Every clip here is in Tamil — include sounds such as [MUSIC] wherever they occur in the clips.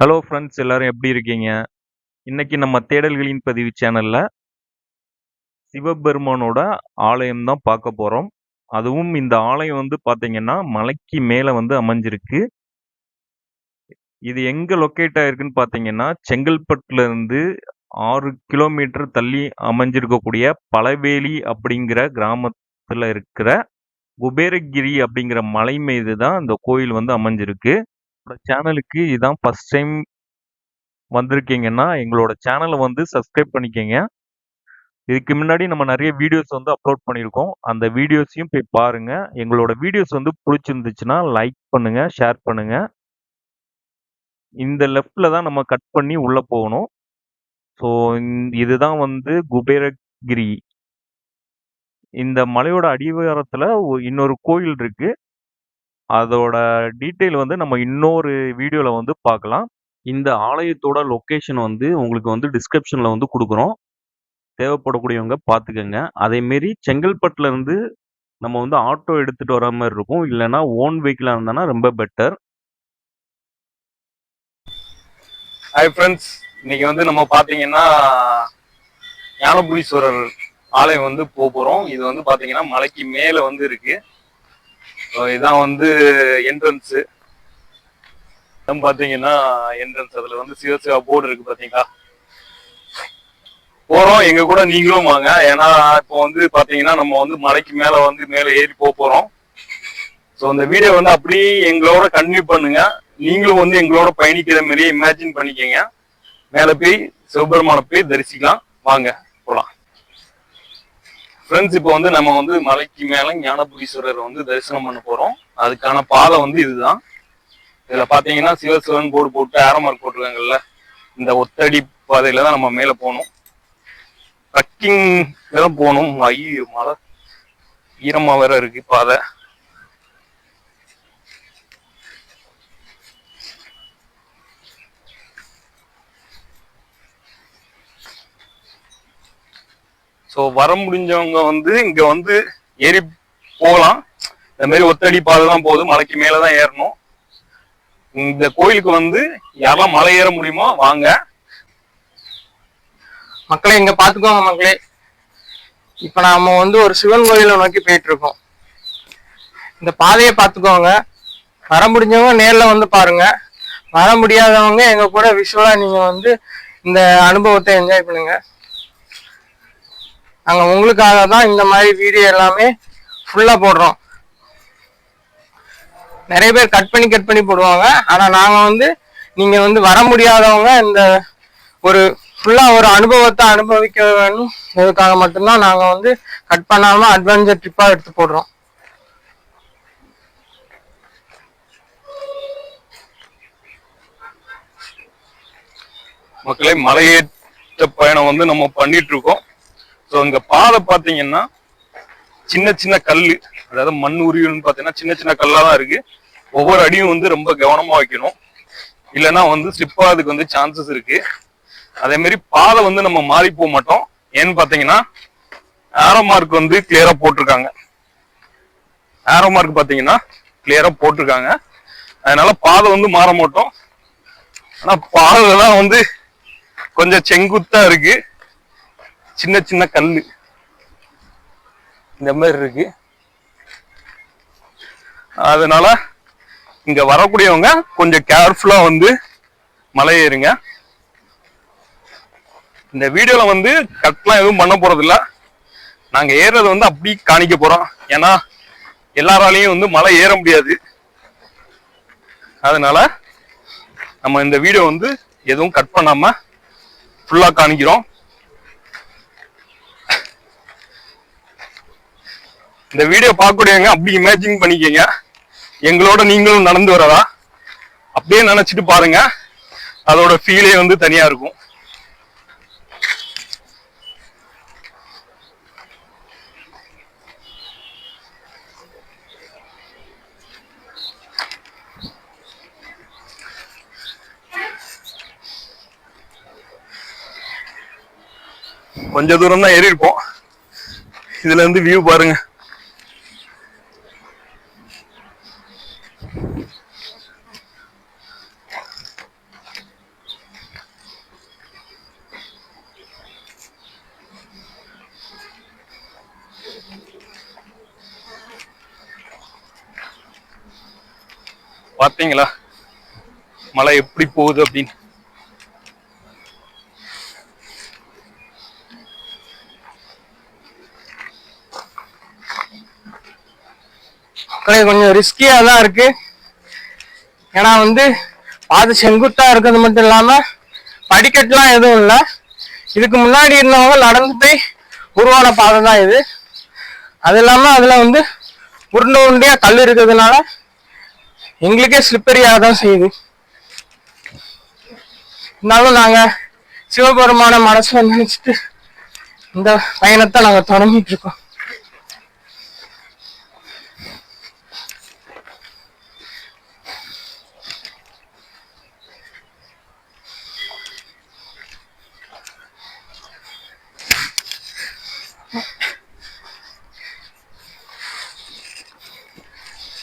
ஹலோ ஃப்ரெண்ட்ஸ் எல்லாரும் எப்படி இருக்கீங்க? இன்னைக்கு நம்ம தேடல்களின் பதிவு சேனல்ல சிவபெருமானோட ஆலயம் தான் பார்க்க போறோம். அதுவும் இந்த ஆலயம் வந்து பார்த்தீங்கன்னா, மலைக்கு மேலே வந்து அமைஞ்சிருக்கு. இது எங்க லொக்கேட் ஆயிருக்குன்னு பார்த்தீங்கன்னா, செங்கல்பட்டுல இருந்து ஆறு கிலோமீட்டர் தள்ளி அமைஞ்சிருக்கக்கூடிய பழவேலி அப்படிங்கிற கிராமத்தில் இருக்கிற குபேரகிரி அப்படிங்கிற மலை மீது தான் இந்த கோயில் வந்து அமைஞ்சிருக்கு. நம்மளோட சேனலுக்கு இதான் ஃபஸ்ட் டைம் வந்திருக்கீங்கன்னா, எங்களோட சேனலை வந்து சப்ஸ்கிரைப் பண்ணிக்கங்க. இதுக்கு முன்னாடி நம்ம நிறைய வீடியோஸ் வந்து அப்லோட் பண்ணியிருக்கோம். அந்த வீடியோஸையும் போய் பாருங்கள் எங்களோட வீடியோஸ் வந்து பிடிச்சிருந்துச்சுன்னா லைக் பண்ணுங்கள் ஷேர் பண்ணுங்கள் இந்த லெஃப்டில் தான் நம்ம கட் பண்ணி உள்ளே போகணும். ஸோ இதுதான் வந்து குபேரகிரி. இந்த மலையோட அடிவாரத்தில் ஒ இன்னொரு கோயில் இருக்குது அதோட டீட்டெயில் வந்து நம்ம இன்னொரு வீடியோல வந்து பார்க்கலாம். இந்த ஆலயத்தோட லொகேஷன் வந்து உங்களுக்கு வந்து டிஸ்கிரிப்ஷன்ல வந்து குடுக்குறோம். தேவைப்படக்கூடியவங்க பார்த்துக்கங்க. அதேமாரி செங்கல்பட்டுல இருந்து நம்ம வந்து ஆட்டோ எடுத்துட்டு வர மாரி இருக்கும். இல்லன்னா ஓன் வெஹிக்கிளா இருந்தான்னா ரொம்ப பெட்டர். ஹாய் ஃப்ரெண்ட்ஸ் இன்னைக்கு வந்து நம்ம பார்த்தீங்கன்னா ஞானபுரீஸ்வரர் ஆலயம் வந்து போகிறோம் இது வந்து பார்த்தீங்கன்னா, மலைக்கு மேல வந்து இருக்கு இதான் வந்து என்ட்ரன்ஸ் பாத்தீங்கன்னா என்ட்ரன்ஸ் அதுல வந்து சிவசிவா போர்டு இருக்கு பாத்தீங்களா போறோம். எங்க கூட நீங்களும் வாங்க. ஏன்னா இப்போ வந்து பாத்தீங்கன்னா நம்ம வந்து மலைக்கு மேல வந்து மேல ஏறி போக போறோம். ஸோ இந்த வீடியோ வந்து அப்படியே எங்களோட கன்வியூ பண்ணுங்க. நீங்களும் வந்து எங்களோட பயணிக்கிற மாதிரியே இமேஜின் பண்ணிக்கங்க. மேல போய் சிவபெருமான போய் தரிசிக்கலாம். வாங்க போலாம். ஃப்ரெண்ட்ஸ் இப்போ வந்து நம்ம வந்து மலைக்கு மேல ஞானபுரீஸ்வரர் வந்து தரிசனம் பண்ண போறோம். அதுக்கான பாதை வந்து இதுதான். இதுல பாத்தீங்கன்னா சிவசிவன் போர்டு போட்டு ஆரமார்க் போட்டிருக்காங்கல்ல இந்த ஒத்தடி பாதையில தான் நம்ம மேல போகணும். ட்ரக்கிங் தான் போகணும். ஐயோ மலை ஈரமா வேற இருக்கு பாதை. ஸோ வர முடிஞ்சவங்க வந்து இங்க வந்து ஏறி போகலாம். இந்த மாதிரி ஒத்தடி பாதை தான் போதும். மலைக்கு மேல தான் ஏறணும். இந்த கோயிலுக்கு வந்து யாரெல்லாம் மலை ஏற முடியுமோ வாங்க. மக்களே இங்க பாத்துக்கோங்க மக்களே. இப்ப நாம வந்து ஒரு சிவன் கோயிலை நோக்கி போயிட்டு இருக்கோம் இந்த பாதையை பாத்துக்கோங்க. வர முடிஞ்சவங்க நேர்ல வந்து பாருங்க. வர முடியாதவங்க எங்க கூட விஷுவலா நீங்க வந்து இந்த அனுபவத்தை என்ஜாய் பண்ணுங்க. நாங்கள் உங்களுக்காக தான் இந்த மாதிரி வீடியோ எல்லாமே ஃபுல்லாக போடுறோம். நிறைய பேர் கட் பண்ணி கட் பண்ணி போடுவாங்க. ஆனால் நாங்கள் வந்து நீங்கள் வந்து வர முடியாதவங்க இந்த ஒரு ஃபுல்லாக ஒரு அனுபவத்தை அனுபவிக்க வேணும் இதுக்காக மட்டும்தான் நாங்கள் வந்து கட் பண்ணாமல் அட்வென்ச்சர் ட்ரிப்பாக எடுத்து போடுறோம். மக்களே மலையேற்ற பயணம் வந்து நம்ம பண்ணிட்டு இருக்கோம். ஸோ இங்க பாதை பார்த்தீங்கன்னா சின்ன சின்ன கல்லு அதாவது மண் உருவின்னு பார்த்தீங்கன்னா சின்ன சின்ன கல்லாக தான் இருக்கு. ஒவ்வொரு அடியும் வந்து ரொம்ப கவனமா வைக்கணும். இல்லைன்னா வந்து ஸ்லிப் அதுக்கு வந்து சான்சஸ் இருக்கு. அதே மாதிரி பாதை வந்து நம்ம மாறி போக மாட்டோம். ஏன்னு பார்த்தீங்கன்னா ஆரோ மார்க் வந்து கிளியரா போட்டிருக்காங்க. ஆரோ மார்க் பார்த்தீங்கன்னா கிளியரா போட்டிருக்காங்க. அதனால பாதை வந்து மாற மாட்டோம். ஆனா பாதைலாம் வந்து கொஞ்சம் செங்குத்தா இருக்கு. சின்ன சின்ன கல் இந்த மாதிரி இருக்கு. அதனால இங்க வரக்கூடியவங்க கொஞ்சம் கேர்ஃபுல்லா வந்து மலை ஏறுங்க. இந்த வீடியோல வந்து கட்லாம் எதுவும் பண்ண போறதில்ல. நாங்க ஏறுறது வந்து அப்படி காணிக்க போறோம். ஏன்னா எல்லாராலையும் வந்து மலை ஏற முடியாது. அதனால நம்ம இந்த வீடியோ வந்து எதுவும் கட் பண்ணாம ஃபுல்லா காணிக்கிறோம். இந்த வீடியோ பார்க்கக்கூடியவங்க அப்படி இமேஜின் பண்ணிக்கங்க. எங்களோட நீங்களும் நடந்து வரதா அப்படியே நினைச்சிட்டு பாருங்க. அதோட ஃபீலே வந்து தனியா இருக்கும். கொஞ்ச தூரம் தான் ஏறி இருப்போம் இதுல இருந்து வியூ பாருங்க. பார்த்தீங்களா மழை எப்படி போகுது அப்படின்னு? கொஞ்சம் ரிஸ்கியா தான் இருக்கு. ஏன்னா வந்து பாதை செங்குத்தா இருக்கிறது மட்டும் இல்லாம படிக்கட்டுலாம் எதுவும் இல்லை. இதுக்கு முன்னாடி இருந்தவங்க நடந்து போய் உருவான பாதை தான் இது. அது இல்லாம அதுல வந்து உருண்டை உருண்டையா கல் இருக்கிறதுனால எங்களுக்கே ஸ்லிப்பரியாக தான் செய்யுது. இருந்தாலும் நாங்க சிவபெருமான மனசுல நினைச்சிட்டு இந்த பயணத்தை நாங்க தொடங்கிட்டு இருக்கோம்.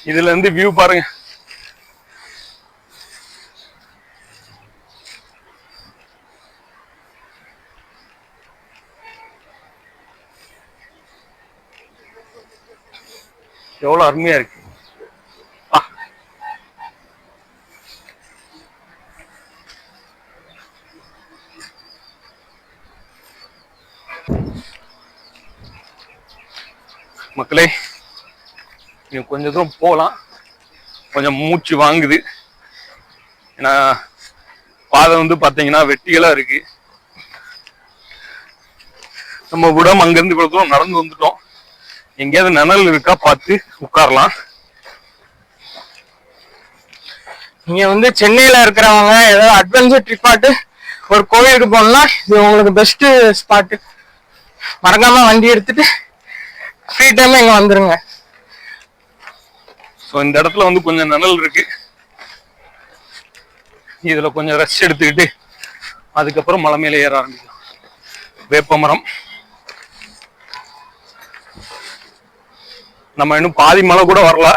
இதுல இருந்து வியூ பாருங்க. எவ்வளவு அருமையா இருக்கு. மக்களே இன்னும் கொஞ்ச தூரம் போகலாம். கொஞ்சம் மூச்சு வாங்குது. ஏன்னா பாதை வந்து பாத்தீங்கன்னா வெட்டிகளாக இருக்கு. நம்ம விடம் அங்கேருந்து இவ்வளவு தூரம் நடந்து வந்துட்டோம். எங்கேயாவது நிழல் இருக்கா? பார்த்து உட்காரலாம். நீங்க வந்து சென்னையில இருக்கிறவங்க ஏதாவது அட்வென்ச்சர் ட்ரிப்பாட்டு ஒரு கோவிலுக்கு போகணும்னா இது உங்களுக்கு பெஸ்ட் ஸ்பாட்டு மறக்காம வண்டி எடுத்துட்டு ஃப்ரீ டைம்ல இங்க வந்துருங்க. ஸோ இந்த இடத்துல வந்து கொஞ்சம் நிழல் இருக்கு. இதுல கொஞ்சம் ரெஸ்ட் எடுத்துக்கிட்டு அதுக்கப்புறம் மலை மேலே ஏற ஆரம்பிக்கலாம். வேப்ப நம்ம இன்னும் பாதி மலை கூட வரல.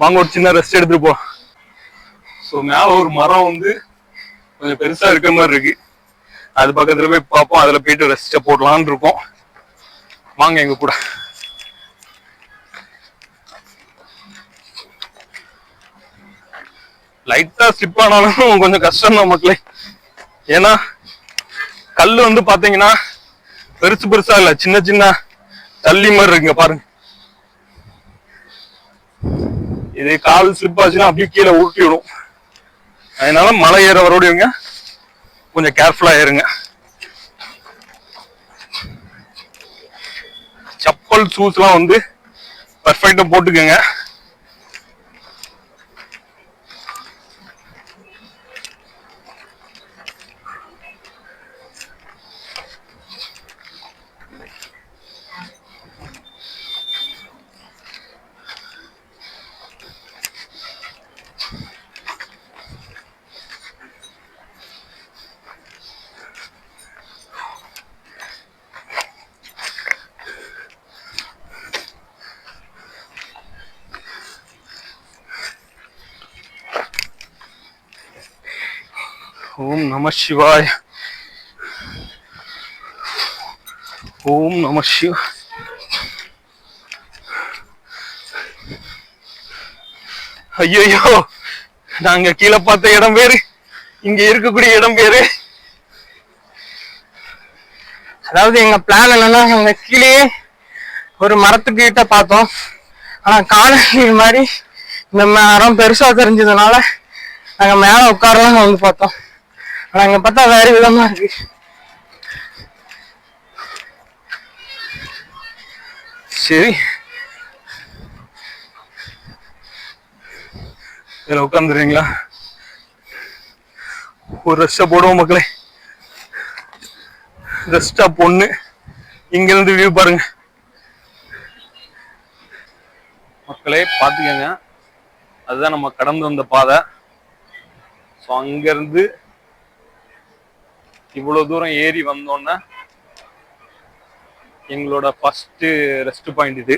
வாங்க ஒரு சின்ன ரெஸ்ட் எடுத்துட்டு போ ஸோ மேல ஒரு மரம் வந்து கொஞ்சம் பெருசா இருக்கிற மாதிரி இருக்கு. அது பக்கத்துல போய் பார்ப்போம். அதுல போயிட்டு ரெஸ்ட போடலாம்னு இருக்கோம். வாங்க எங்க கூட. லைட்டா ஸ்லிப் ஆனாலும் கொஞ்சம் கஷ்டம் தான் மக்களே. ஏன்னா கல்லு வந்து பாத்தீங்கன்னா பெருசு பெருசா இல்ல. சின்ன சின்ன தள்ளி மாதிரி இருக்குங்க பாருங்க. இது கால் ஸ்லிப் ஆச்சுன்னா அப்படியே கீழே உருட்டி விடும் அதனால மலை ஏற வரக்கூடியவங்க கொஞ்சம் கேர்ஃபுல்லாக ஏறுங்க. செப்பல் ஷூஸ்லாம் வந்து பர்ஃபெக்டாக போட்டுக்கோங்க. ஓம் நம சிவாய. ஓம் நம சிவ. ஐயோ நாங்க கீழே பார்த்த இடம் பேரு இங்க இருக்கக்கூடிய இடம் பேரு அதாவது எங்க பிளான் என்னன்னா நாங்க கீழேயே ஒரு மரத்துக்கு கிட்ட பார்த்தோம். ஆனா காலநிலை மாதிரி இந்த மரம் பெருசா தெரிஞ்சதுனால நாங்க மேல உட்காரலாம் வந்து பார்த்தோம். ஆனா இங்க பார்த்தா வேற விதமா இருக்கு. சரி. இதுல உட்காந்துருங்களா ஒரு ரெஸ்டா போடுவோம் மக்களே. ரெஸ்டா பொண்ணு இங்க இருந்து வியூ பாருங்க. மக்களே பாத்துக்கங்க அதுதான் நம்ம கடந்து வந்த பாதை. ஸோ அங்கேருந்து இவ்வளவு தூரம் ஏறி வந்தோன்னே எங்களோட ஃபர்ஸ்ட் ரெஸ்ட் பாயிண்ட் இது.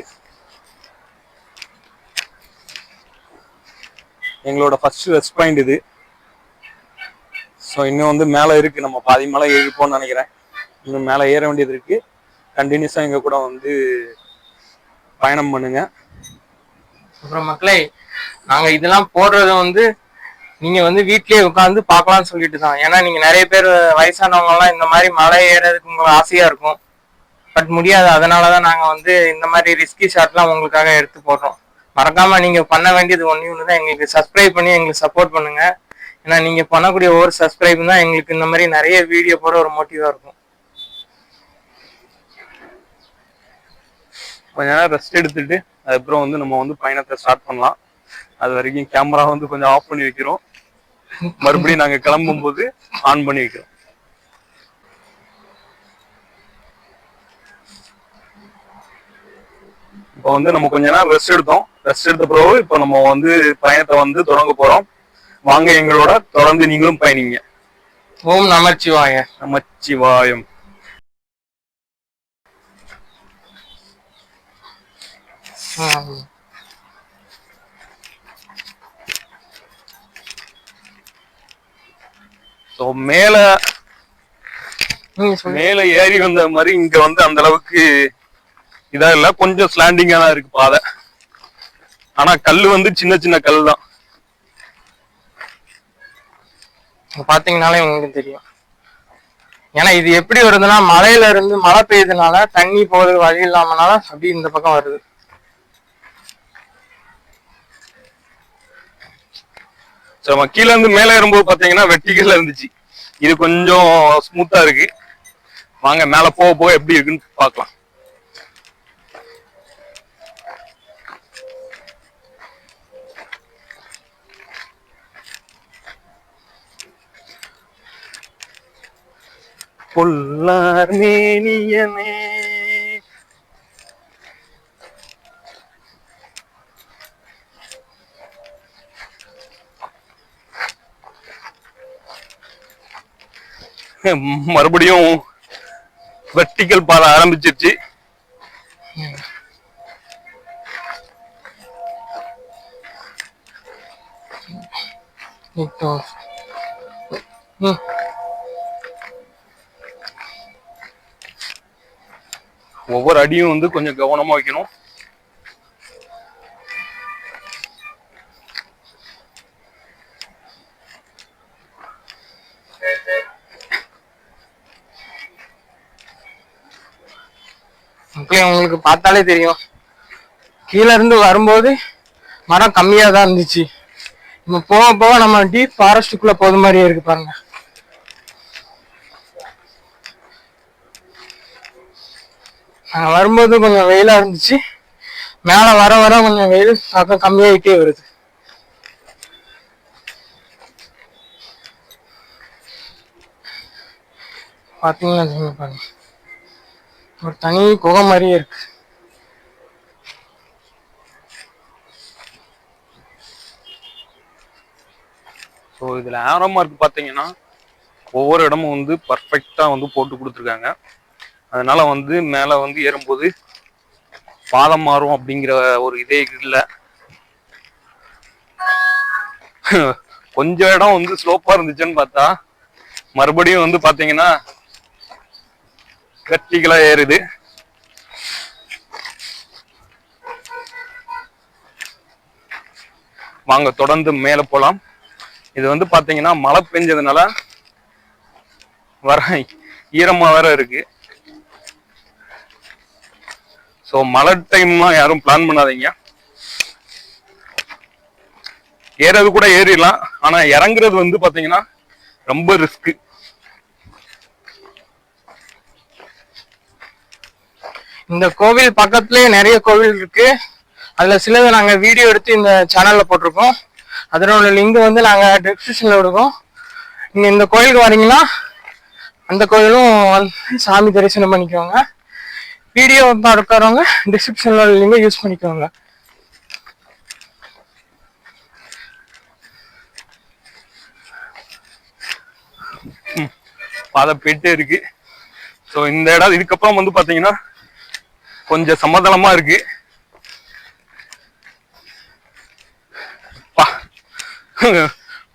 எங்களோட ஃபர்ஸ்ட் ரெஸ்ட் பாயிண்ட் இது. ஸோ இன்னும் வந்து மேலே இருக்கு. நம்ம பாதி மலை ஏறிப்போம்னு நினைக்கிறேன். இன்னும் மேலே ஏற வேண்டியது இருக்கு. கண்டினியூஸாக எங்க கூட வந்து பயணம் பண்ணுங்க. அப்புறம் மக்களே நாங்க இதெல்லாம் போடுறது வந்து நீங்க வந்து வீட்லயே உட்காந்து பார்க்கலாம்னு சொல்லிட்டு தான் ஏன்னா நீங்க நிறைய பேர் வயசானவங்க எல்லாம் இந்த மாதிரி மலை ஏறதுக்கு உங்களுக்கு ஆசையா இருக்கும். பட் முடியாது. அதனாலதான் நாங்க வந்து இந்த மாதிரி ரிஸ்கி ஷாட்லாம் உங்களுக்காக எடுத்து போடுறோம். மறக்காம நீங்க பண்ண வேண்டியது ஒண்ணு ஒன்று தான் எங்களுக்கு சப்ஸ்கிரைப் பண்ணி எங்களுக்கு சப்போர்ட் பண்ணுங்க. ஏன்னா நீங்க பண்ணக்கூடிய ஒவ்வொரு சப்ஸ்கிரைப் தான் எங்களுக்கு இந்த மாதிரி நிறைய வீடியோ போட ஒரு மோட்டிவா இருக்கும். கொஞ்ச நேரம் ரெஸ்ட் எடுத்துட்டு அதுக்கப்புறம் வந்து நம்ம வந்து பயணத்தை ஸ்டார்ட் பண்ணலாம். அது வரைக்கும் கேமரா வந்து கொஞ்சம் ஆஃப் பண்ணி வைக்கிறோம். மறுபடியும் நாங்க கிளம்பும் போது ஆன் பண்ணி வைக்கிறோம். இப்போ வந்து நம்ம கொஞ்ச நேரம் ரெஸ்ட் எடுத்தோம். ரெஸ்ட் எடுத்த பிறகு இப்போ நம்ம வந்து பயணத்தை வந்து தொடங்க போறோம். வாங்க எங்களோட தொடர்ந்து நீங்களும் பயணிங்க. ஓம் நமச்சிவாய. நமச்சிவாயம். ம். ஸோ மேல மேல ஏறி வந்த மாதிரி இங்க வந்து அந்த அளவுக்கு இதா இல்ல. கொஞ்சம் ஸ்லாண்டிங்கா தான் இருக்கு பாதை. ஆனா கல்லு வந்து சின்ன சின்ன கல் தான். பாத்தீங்கனாலே உங்களுக்கு தெரியும். ஏன்னா இது எப்படி வருதுன்னா மலையில இருந்து மழை பெய்யுதுனால தண்ணி போறது வழி இல்லாமனால அப்படி இந்த பக்கம் வருது. ஸோ நம்ம கீழே இருந்து மேலே ஏறும்போது பாத்தீங்கன்னா வெட்டிக்கல்ல இருந்துச்சு. இது கொஞ்சம் ஸ்மூத்தா இருக்கு. வாங்க மேல போக போக எப்படி இருக்குன்னு பார்க்கலாம். பொல்லார் மேனியனே. மறுபடியும் வெர்டிக்கல் பாதை ஆரம்பிச்சிருச்சு. ஒவ்வொரு அடியும் வந்து கொஞ்சம் கவனமா வைக்கணும். உங்களுக்கு பார்த்தாலே தெரியும். கீழே இருந்து வரும்போது மரம் கம்மியா தான் இருந்துச்சு. இப்போ போக போக நம்ம டீப் ஃபாரஸ்ட்டுக்குள்ளே போத மாதிரியே இருக்கு பாருங்க. நாங்கள் வரும்போது கொஞ்சம் வெயிலாக இருந்துச்சு. மேல வர வர கொஞ்சம் வெயில் தாக்கம் கம்மியாயிட்டே வருது. பாத்தீங்கன்னா பாருங்க ஒரு தனி குகை மாதிரியே இருக்கு. ஸோ இதுல ஆரோ மார்க் பாத்தீங்கன்னா ஒவ்வொரு இடமும் வந்து பர்ஃபெக்டாக வந்து போட்டு கொடுத்துருக்காங்க. அதனால வந்து மேல வந்து ஏறும்போது பாதம் மாறும் அப்படிங்கிற ஒரு இதே இல்லை. [LAUGHS] கொஞ்சம் இடம் வந்து ஸ்லோப்பா இருந்துச்சுன்னு பார்த்தா மறுபடியும் வந்து பாத்தீங்கன்னா வெர்டிகலா ஏறுது. வாங்க தொடர்ந்து மேல போலாம். இது வந்து பாத்தீங்கன்னா மழை பெஞ்சதுனால வர ஈரமா வேற இருக்கு. ஸோ மழை டைம்லாம் யாரும் பிளான் பண்ணாதீங்க. ஏறது கூட ஏறிடலாம். ஆனா இறங்குறது வந்து பாத்தீங்கன்னா ரொம்ப ரிஸ்க் இந்த கோவில் பக்கத்துலயே நிறைய கோவில் இருக்கு. அதுல சிலதை நாங்க வீடியோ எடுத்து இந்த சேனல்ல போட்டிருக்கோம். அதனோட லிங்க் வந்து நாங்க டிஸ்கிரிப்ஷன்ல விடுவோம் நீங்க இந்த கோயிலுக்கு வரீங்கன்னா அந்த கோயிலும் சாமி தரிசனம் பண்ணிக்கோங்க. வீடியோ பார்க்கறவங்க டிஸ்கிரிப்ஷன்ல லிங்க் யூஸ் பண்ணிக்கோங்க. பாதை பெட்டு இருக்கு. ஸோ இந்த இடம் இதுக்கப்புறம் வந்து பார்த்தீங்கன்னா கொஞ்சம் சமதளமா இருக்கு.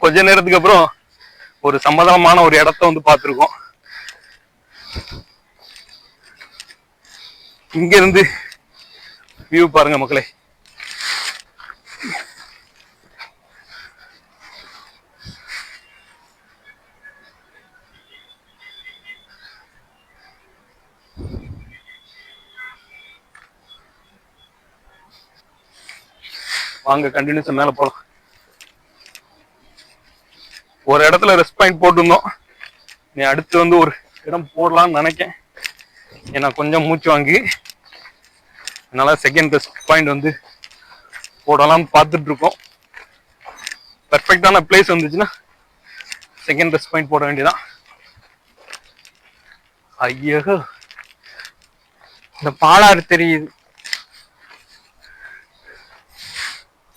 கொஞ்ச நேரத்துக்கு அப்புறம் ஒரு சமதளமான ஒரு இடத்த வந்து பார்த்துருக்கோம். இங்க இருந்து வியூ பாருங்க மக்களே. வாங்க கண்டினியூஸ் மேல போலாம். ஒரு இடத்துல ரெஸ்ட் பாயிண்ட் போட்டிருந்தோம். நீ அடுத்து வந்து ஒரு இடம் போடலாம்னு நினைக்கேன். ஏன்னா கொஞ்சம் மூச்சு வாங்கி அதனால செகண்ட் ரெஸ்ட் பாயிண்ட் வந்து போடலாம்னு பார்த்துட்டு இருக்கோம். பர்ஃபெக்டான பிளேஸ் வந்துச்சுன்னா செகண்ட் ரெஸ்ட் பாயிண்ட் போட வேண்டியதான் ஐயோ இந்த பாலாறு தெரியுது.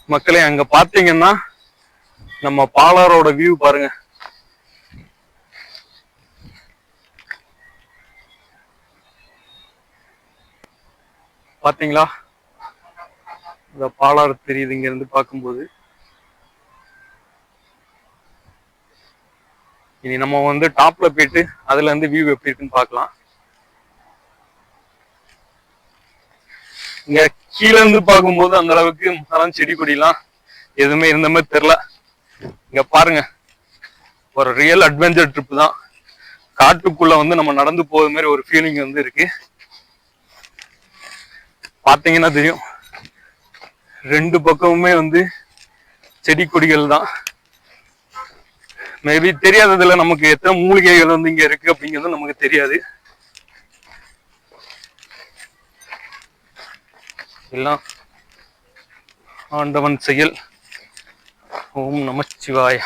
மக்களே அங்க பாத்தீங்கன்னா நம்ம பாலாரோட வியூ பாருங்க. பாத்தீங்களா? இந்த பாலாறு தெரியுது இங்க இருந்து பார்க்கும்போது இனி நம்ம வந்து டாப்ல போயிட்டு அதுல இருந்து வியூ எப்படி இருக்குன்னு பார்க்கலாம் இங்க கீழ இருந்து பார்க்கும்போது அந்த அளவுக்கு மரம் செடி கொடிலாம் எதுவுமே இருந்த மாதிரி தெரியல. இங்க பாருங்க. ஒரு ரியல் அட்வென்ச்சர் ட்ரிப் தான். காட்டுக்குள்ள வந்து நம்ம நடந்து போகிற மாதிரி ஒரு ஃபீலிங் வந்து இருக்கு. பாத்தீங்கன்னா தெரியும். ரெண்டு பக்கமுமே வந்து செடி கொடிகள் தான். மேபி தெரியாததுல நமக்கு எத்தனை மூலிகைகள் வந்து இங்க இருக்கு அப்படிங்கிறது நமக்கு தெரியாது. எல்லாம் ஆண்டவன் செயல். ஓம் நமச்சிவாய.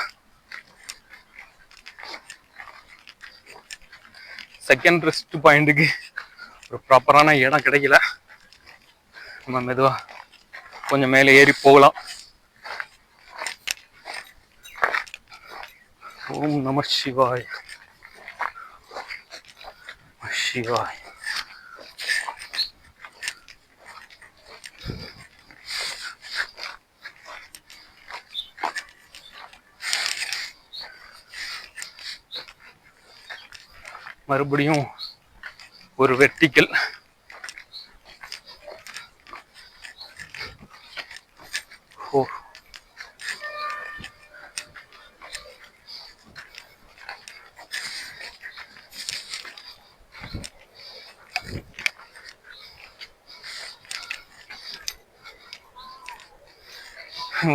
செகண்ட் ரெஸ்ட் பாயிண்ட்டுக்கு ஒரு ப்ராப்பரான இடம் கிடைக்கல. நம்ம மெதுவாக கொஞ்சம் மேலே ஏறி போகலாம். ஓம் நம சிவாய் சிவாய் மறுபடியும் ஒரு வெர்டிக்கல் ஓ.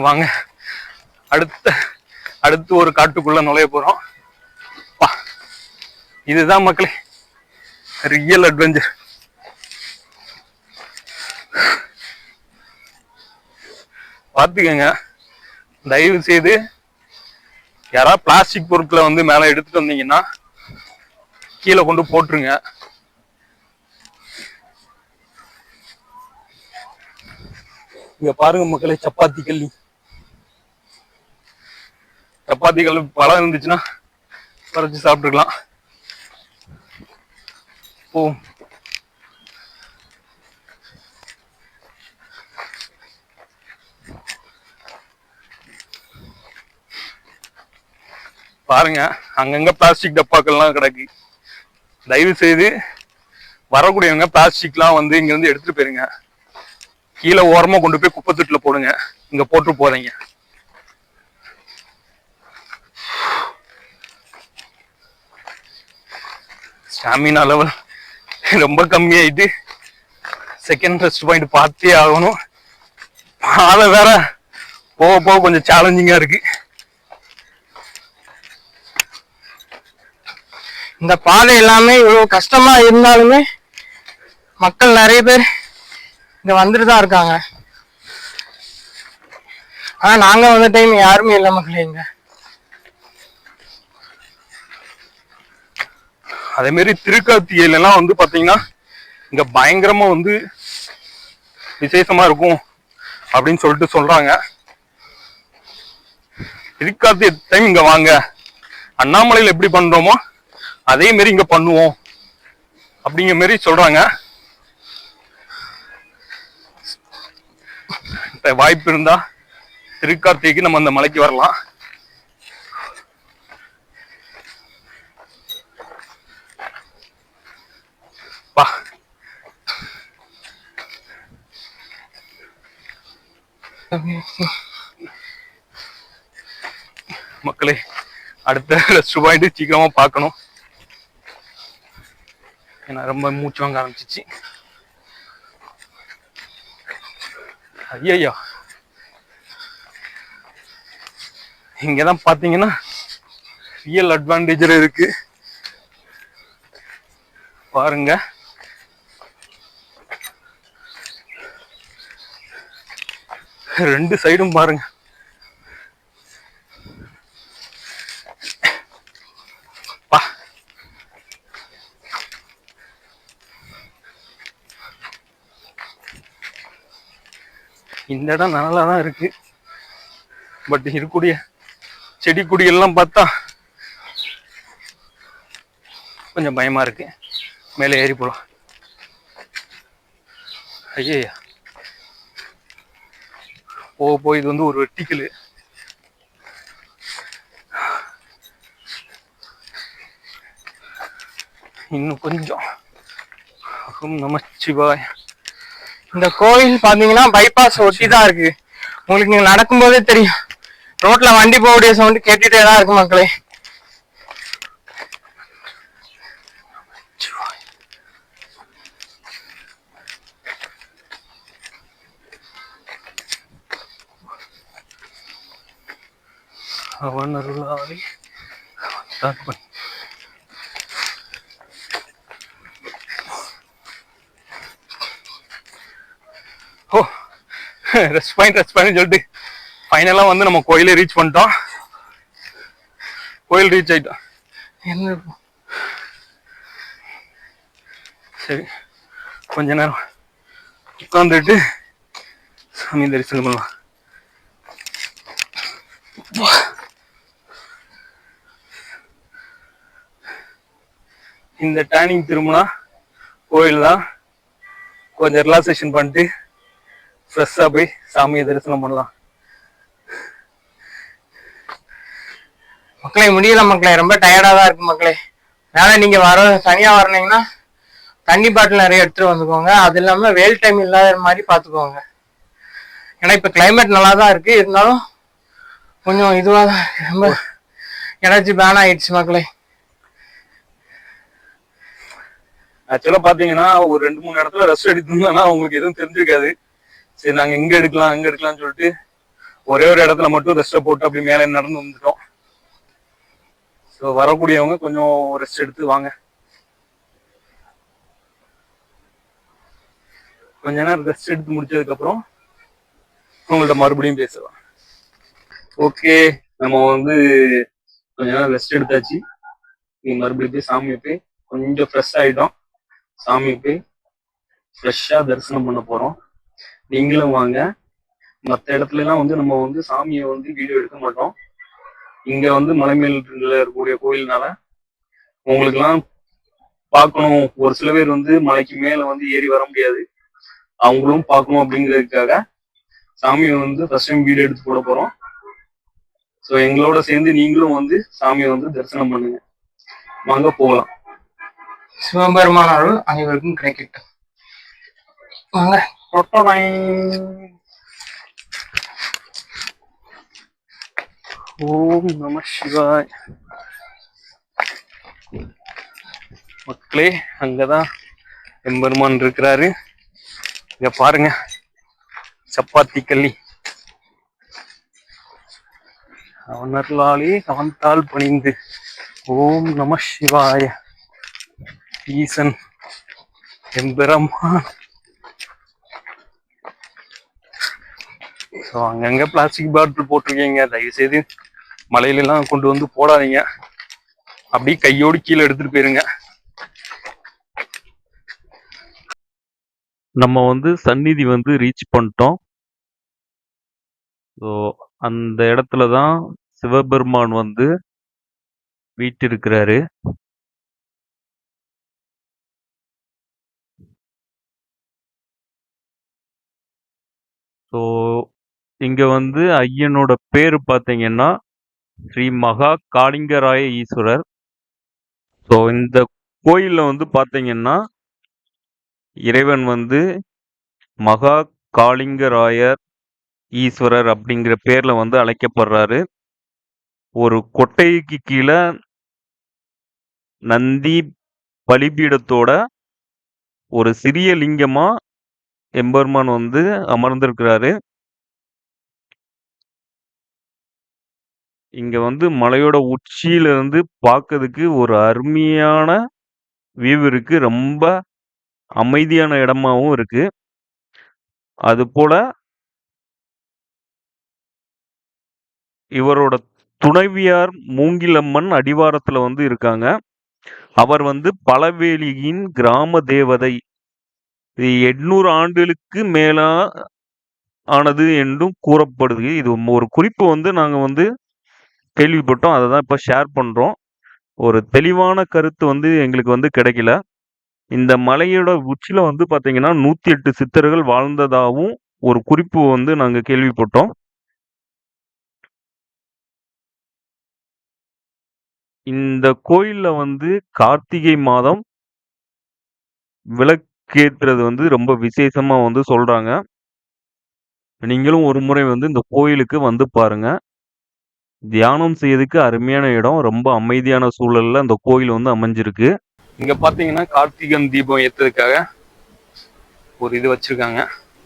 வாங்க. அடுத்த அடுத்து ஒரு காட்டுக்குள்ள நுழைய போறோம். இதுதான் மக்களே ரியல் அட்வென்ச்சர் பார்த்துக்கங்க தயவு செய்து யாராவது பிளாஸ்டிக் பொருட்களை வந்து மேல எடுத்துட்டு வந்தீங்கன்னா கீழே கொண்டு போட்டுருங்க. இங்க பாருங்க மக்களே சப்பாத்தி கல்லி சப்பாத்தி கல்லு பழம் இருந்துச்சுன்னா பறிச்சு சாப்பிட்டுக்கலாம். ஓ. பாருங்க அங்கங்க பிளாஸ்டிக் டப்பாக்கள்லாம் கிடக்கு. தயவு செய்து வரக்கூடியவங்க பிளாஸ்டிக்லாம் வந்து இங்கிருந்து எடுத்துட்டு போயிருங்க. கீழே ஓரமா கொண்டு போய் குப்பை தொட்டில் போடுங்க. இங்க போட்டு போறீங்க. ஸ்டாமினா லெவல் [LAUGHS] ரொம்ப கம்மியாயிட்டு செகண்ட் ரெஸ்ட் பாயிண்ட் பார்த்தே ஆகணும். பாதை வேற போக போக கொஞ்சம் சேலஞ்சிங்காக இருக்கு. இந்த பாதை எல்லாமே இவ்வளோ கஷ்டமா இருந்தாலுமே மக்கள் நிறைய பேர் இங்க வந்துட்டு தான் இருக்காங்க. ஆனா நாங்க வந்த டைம் யாருமே இல்லை மக்களே இங்க. அதே மாதிரி திருக்கார்த்திகையில வந்து பாத்தீங்கன்னா இங்க பயங்கரமா வந்து விசேஷமா இருக்கும் அப்படின்னு சொல்லிட்டு சொல்றாங்க. திருக்கார்த்திகை டைம் இங்க வாங்க. அண்ணாமலையில எப்படி பண்றோமோ அதே மாரி இங்க பண்ணுவோம் அப்படிங்கிற மாரி சொல்றாங்க. வாய்ப்பு இருந்தா திருக்கார்த்திகைக்கு நம்ம அந்த மலைக்கு வரலாம். மக்களே அடுத்த ரெஸ்ட் பாயிண்ட் சீக்கிரமா பார்க்கணும். ஏன்னா ரொம்ப மூச்சு வாங்க ஆரம்பிச்சிச்சு. ஐயய்யோ இங்கதான் பாத்தீங்கன்னா ரியல் அட்வான்டேஜர் இருக்கு. பாருங்க. ரெண்டு சைடும் பாருங்க. பா இந்த இடம் நல்லா தான் இருக்கு. பட் இருக்கக்கூடிய செடி கொடிகள்லாம் பார்த்தா கொஞ்சம் பயமா இருக்கு. மேலே ஏறி போலாம். ஐயா போக போய் இது வந்து ஒரு வெட்டிக்கல். இன்னும் கொஞ்சம். அகம் நமச்சிவாய் இந்த கோயில் பாத்தீங்கன்னா பைபாஸ் ஒட்டி தான் இருக்கு. உங்களுக்கு நீங்க நடக்கும்போதே தெரியும். ரோட்ல வண்டி போகக்கூடிய சவுண்ட் கேட்டுட்டே தான் இருக்கு மக்களே. அவன் ஸ்டார்ட் பண்ணி ஓ ரெஸ்ட் பாயிண்ட் ரெஸ்ட் பாயிண்ட் சொல்லிட்டு ஃபைனலாக வந்து நம்ம கோயிலே ரீச் பண்ணிட்டோம். கோயில் ரீச் ஆயிட்டோம். என்ன? சரி கொஞ்ச நேரம் உட்காந்துட்டு சாமி தரிசனம் பண்ணலாம். இந்த டேர்னிங் திரும்பினா கோயில் தான். கொஞ்சம் ரிலாக்ஸேஷன் பண்ணிட்டு ஃப்ரெஷ்ஷாக போய் சாமியை தரிசனம் பண்ணலாம். மக்களே முடியல மக்களே. ரொம்ப டயர்டாக தான் இருக்கு மக்களே. மேல நீங்கள் வர தனியாக வரனீங்கன்னா தண்ணி பாட்டில் நிறைய எடுத்துகிட்டு வந்துக்கோங்க. அது இல்லாமல் வெயில் டைம் இல்லாத மாதிரி பார்த்துக்கோங்க. ஏன்னா இப்போ கிளைமேட் நல்லா தான் இருக்குது இருந்தாலும் கொஞ்சம் இதுவாக தான் ரொம்ப எனர்ஜி பேன் ஆகிடுச்சு மக்களே. ஆக்சுவலா பாத்தீங்கன்னா ஒரு ரெண்டு மூணு இடத்துல ரெஸ்ட் எடுத்திருந்தோம்னா உங்களுக்கு எதுவும் தெரிஞ்சிருக்காது. சரி நாங்க இங்க எடுக்கலாம் அங்க எடுக்கலாம்னு சொல்லிட்டு ஒரே ஒரு இடத்துல மட்டும் ரெஸ்ட்டை போட்டு அப்படி மேலே நடந்து வந்துட்டோம். ஸோ வரக்கூடியவங்க கொஞ்சம் ரெஸ்ட் எடுத்து வாங்க. கொஞ்ச நேரம் ரெஸ்ட் எடுத்து முடிச்சதுக்கு அப்புறம் உங்கள்ட்ட மறுபடியும் பேசலாம். ஓகே நம்ம வந்து கொஞ்ச நேரம் ரெஸ்ட் எடுத்தாச்சு. நீ மறுபடியும் போய் சாமியை போய் கொஞ்சம் ஃப்ரெஷ் ஆயிட்டோம். சாமி போய் ஃப்ரெஷ்ஷாக தரிசனம் பண்ண போறோம். நீங்களும் வாங்க. மற்ற இடத்துல எல்லாம் வந்து நம்ம வந்து சாமியை வந்து வீடியோ எடுக்க மாட்டோம். இங்க வந்து மலைமேல இருக்கக்கூடிய கோயில்னால உங்களுக்குலாம் பார்க்கணும். ஒரு சில பேர் வந்து மலைக்கு மேல வந்து ஏறி வர முடியாது. அவங்களும் பார்க்கணும் அப்படிங்கிறதுக்காக சாமியை வந்து ஃபர்ஸ்ட் டைம் வீடியோ எடுத்து போட போறோம். ஸோ எங்களோட சேர்ந்து நீங்களும் வந்து சாமியை வந்து தரிசனம் பண்ணுங்க. வாங்க போகலாம். சிவபெருமான அருள் அனைவருக்கும் கிடைக்கட்டும். வாங்க. ஓம் நம சிவாய். மக்களே அங்கதான் எம்பெருமான் இருக்கிறாரு. இங்க பாருங்க. சப்பாத்தி கள்ளி. அவன் அருளாளி அவன் தாள் பணிந்து. ஓம் நம சிவாய. ஈசன் எம்பெருமான். ஸோ அங்கங்க பிளாஸ்டிக் பாட்டில் போட்டிருக்கீங்க. தயவு செய்து கொண்டு வந்து போடாதீங்க. அப்படியே கையோடு கீழே எடுத்துட்டு போயிருங்க. நம்ம வந்து சந்நிதி வந்து ரீச் பண்ணிட்டோம். ஸோ அந்த இடத்துல தான் சிவபெருமான் வந்து வீட்டிருக்கிறாரு. ஸோ இங்கே வந்து ஐயனோட பேர் பார்த்தீங்கன்னா ஸ்ரீ மகா காளிங்கராய ஈஸ்வரர். ஸோ இந்த கோயிலில் வந்து பார்த்தீங்கன்னா இறைவன் வந்து மகா காளிங்கராயர் ஈஸ்வரர் அப்படிங்கிற பேரில் வந்து அழைக்கப்படுறாரு. ஒரு கொட்டைக்கு கீழே நந்தி பலிபீடத்தோட ஒரு சிறிய லிங்கமாக எம்பெருமான் வந்து அமர்ந்திருக்கிறாரு இங்க வந்து மலையோட உச்சியில இருந்து பார்க்கறதுக்கு ஒரு அருமையான வியூ இருக்கு. ரொம்ப அமைதியான இடமாவும் இருக்கு. அது போல இவரோட துணைவியார் மூங்கிலம்மன் அடிவாரத்துல வந்து இருக்காங்க. அவர் வந்து பலவேலியின் கிராம தேவதை. இது 800 ஆண்டுகளுக்கு மேலா ஆனது என்றும் கூறப்படுது. இது ஒரு குறிப்பு வந்து நாங்கள் வந்து கேள்விப்பட்டோம். அதை தான் இப்போ ஷேர் பண்ணுறோம் ஒரு தெளிவான கருத்து வந்து எங்களுக்கு வந்து கிடைக்கல. இந்த மலையோட உச்சியில் வந்து பார்த்தீங்கன்னா, 108 சித்தர்கள் வாழ்ந்ததாகவும் ஒரு குறிப்பு வந்து நாங்கள் கேள்விப்பட்டோம். இந்த கோயிலில் வந்து கார்த்திகை மாதம் விளக்கேத்துறது வந்து ரொம்ப விசேஷமா வந்து சொல்றாங்க. நீங்களும் ஒரு முறை வந்து இந்த கோயிலுக்கு வந்து பாருங்க. தியானம் செய்யறதுக்கு அருமையான இடம். ரொம்ப அமைதியான சூழல்ல அந்த கோயில் வந்து அமைஞ்சிருக்கு. இங்க பாத்தீங்கன்னா கார்த்திகன் தீபம் ஏத்துறதுக்காக ஒரு இது வச்சிருக்காங்க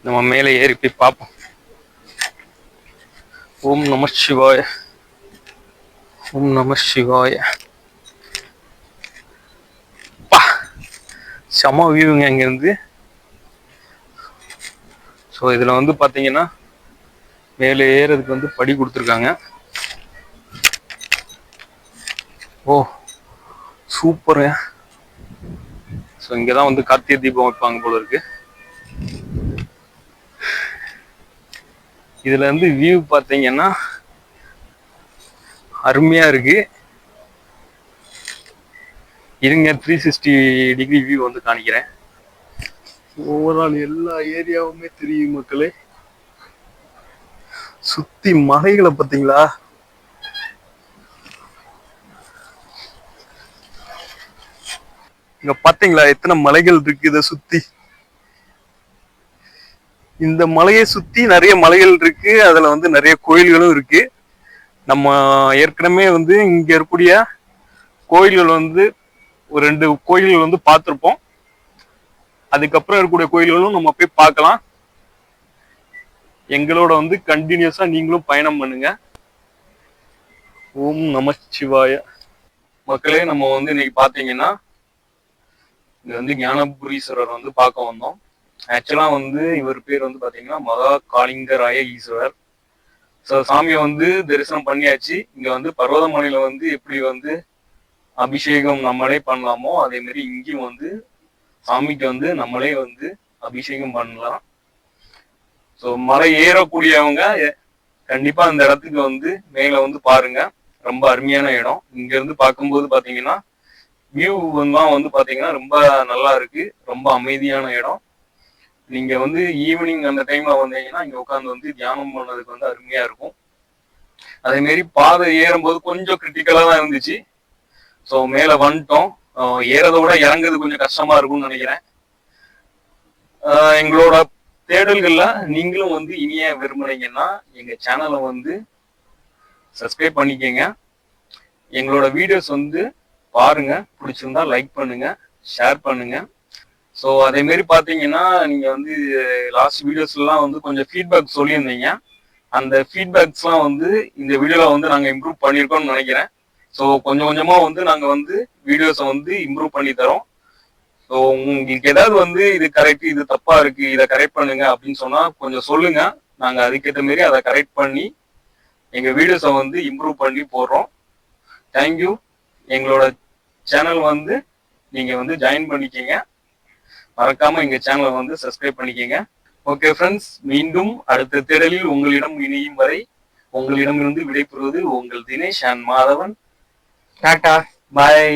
நம்ம மேலே ஏறி போய் பார்ப்போம் ஓம் நம சிவாய ஓம் நம சிவாய செம வியூங்க இங்கேருந்து ஸோ இதில் வந்து பார்த்தீங்கன்னா மேலே ஏறதுக்கு வந்து படி கொடுத்துருக்காங்க. ஓ சூப்பருங்க ஸோ இங்கே தான் வந்து கார்த்திகை தீபம் வைப்பாங்க போல இருக்கு. இதுல இருந்து வியூ பார்த்தீங்கன்னா அருமையா இருக்கு. இருங்க த்ரீ சிக்ஸ்டி டிகிரி வியூ வந்து காணிக்கிறேன். ஓவரால் எல்லா ஏரியாவுமே தெரியும் மக்களே. சுத்தி மலைகளை பார்த்தீங்களா? இங்க பாத்தீங்களா எத்தனை மலைகள் இருக்கு இதை சுத்தி? இந்த மலையை சுத்தி நிறைய மலைகள் இருக்கு. அதுல வந்து நிறைய கோயில்களும் இருக்கு. நம்ம ஏற்கனவே வந்து இங்க இருக்கக்கூடிய கோயில்கள் வந்து ஒரு ரெண்டு கோயில்கள் வந்து பார்த்துருப்போம். அதுக்கப்புறம் இருக்கக்கூடிய கோயில்களும் நம்ம போய் பார்க்கலாம். எங்களோட வந்து கண்டினியூஸா நீங்களும் பயணம் பண்ணுங்க. ஓம் நமச்சிவாய மக்களே நம்ம வந்து இன்னைக்கு பாத்தீங்கன்னா இங்க வந்து ஞானபுரீஸ்வரர் வந்து பார்க்க வந்தோம். ஆக்சுவலா வந்து இவர் பேர் வந்து பாத்தீங்கன்னா மகா காளிங்கராய ஈஸ்வரர். ஸோ சாமியை வந்து தரிசனம் பண்ணியாச்சு. இங்க வந்து பர்வதமலையில வந்து எப்படி வந்து அபிஷேகம் நம்மளே பண்ணலாமோ? அதே மாதிரி இங்கேயும் வந்து சாமிக்கு வந்து நம்மளே வந்து அபிஷேகம் பண்ணலாம். ஸோ மலை ஏறக்கூடியவங்க கண்டிப்பா அந்த இடத்துக்கு வந்து மேல வந்து பாருங்க. ரொம்ப அருமையான இடம். இங்க இருந்து பார்க்கும்போது பாத்தீங்கன்னா வியூ தான் வந்து பாத்தீங்கன்னா ரொம்ப நல்லா இருக்கு. ரொம்ப அமைதியான இடம். நீங்க வந்து ஈவினிங் அந்த டைம்ல வந்தீங்கன்னா இங்க உட்காந்து வந்து தியானம் பண்ணதுக்கு வந்து அருமையா இருக்கும். அதே மாதிரி பாதை ஏறும்போது கொஞ்சம் கிரிட்டிக்கலா தான் இருந்துச்சு. ஸோ மேலே வந்துட்டோம். ஏறதோட ஏறதை விட இறங்குறது கொஞ்சம் கஷ்டமா இருக்கும்னு நினைக்கிறேன். எங்களோட தேடல்கள்ல நீங்களும் வந்து இனிய விரும்புனீங்கன்னா எங்க சேனலை வந்து சப்ஸ்கிரைப் பண்ணிக்கங்க. எங்களோட வீடியோஸ் வந்து பாருங்க. பிடிச்சிருந்தா லைக் பண்ணுங்க. ஷேர் பண்ணுங்க. ஸோ அதே மாதிரி பார்த்தீங்கன்னா நீங்க வந்து லாஸ்ட் வீடியோஸ்லாம் வந்து கொஞ்சம் ஃபீட்பேக் சொல்லியிருந்தீங்க. அந்த ஃபீட்பேக்ஸ்லாம் வந்து இந்த வீடியோல வந்து நாங்கள் இம்ப்ரூவ் பண்ணியிருக்கோம்னு நினைக்கிறேன். ஸோ கொஞ்சம் கொஞ்சமா வந்து நாங்கள் வந்து வீடியோஸை வந்து இம்ப்ரூவ் பண்ணி தரோம். ஸோ உங்களுக்கு ஏதாவது வந்து இது கரெக்ட் இது தப்பா இருக்கு இதை கரெக்ட் பண்ணுங்க அப்படின்னு சொன்னா கொஞ்சம் சொல்லுங்க. நாங்கள் அதுக்கேற்ற மாரி அதை கரெக்ட் பண்ணி எங்க வீடியோஸை வந்து இம்ப்ரூவ் பண்ணி போடுறோம். தேங்க்யூ எங்களோட சேனல் வந்து நீங்க வந்து ஜாயின் பண்ணிக்கங்க. மறக்காம எங்க சேனலை வந்து சப்ஸ்கிரைப் பண்ணிக்கங்க. ஓகே ஃப்ரெண்ட்ஸ் மீண்டும் அடுத்த தேடலில் உங்களிடம் இணையும் வரை உங்களிடமிருந்து விடைபெறுவது உங்கள் Dinesh and Madhavan. Tata bye